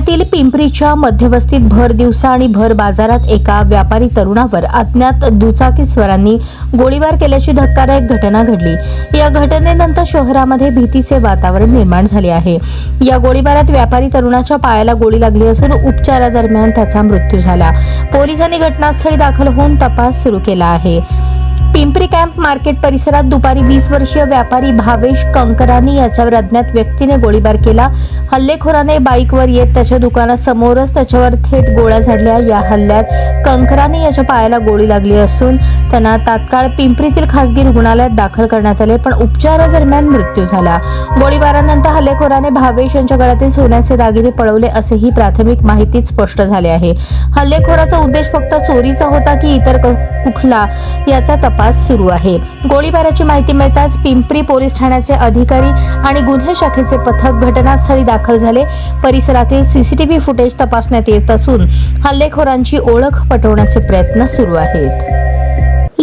पिंपरीच्या मध्यवस्तीत भर दिवसा आणि भर बाजारात एका व्यापारी तरुणावर अज्ञात दुचाकीस्वरांनी गोळीबार केल्याची धक्कादायक घटना घडली. या घटनेनंतर शहरामध्ये भीतीचे वातावरण निर्माण झाले आहे. या गोळीबारात व्यापारी तरुणाच्या पायाला गोळी लागली असून उपचारादरम्यान त्याचा मृत्यू झाला. पोलिसांनी घटनास्थळी दाखल होऊन तपास सुरू केला आहे. पिंपरी कॅम्प मार्केट परिसरात दुपारी वीस वर्षीय व्यापारी भावेश कंकरानी याच्यावर अज्ञात व्यक्तीने गोळीबार केला. हल्लेखोराने बाईकवर येत त्याच्या दुकानासमोरच त्याच्यावर थेट गोळ्या झाडल्या. या हल्ल्यात कंकरानी याच्या पायाला गोळी लागली असून त्यांना तात्काळ पिंपरीतील खासगी रुग्णालयात दाखल करण्यात आले पण उपचारादरम्यान मृत्यू झाला. गोळीबारानंतर हल्लेखोराने भावेश यांच्या गळ्यातील सोन्याचे दागिने पळवले असेही प्राथमिक माहितीत स्पष्ट झाले आहे. हल्लेखोराचा उद्देश फक्त चोरीचा होता की इतर क- कुठला याचा तपास सुरू आहे. गोळीबाराची माहिती मिळताच पिंपरी पोलीस ठाण्याचे अधिकारी आणि गुन्हे शाखेचे पथक घटनास्थळी दाखल झाले. परिसरातील सीसीटीव्ही फुटेज तपासण्यात येत असून हल्लेखोरांची ओळख पटवण्याचे प्रयत्न सुरू आहेत.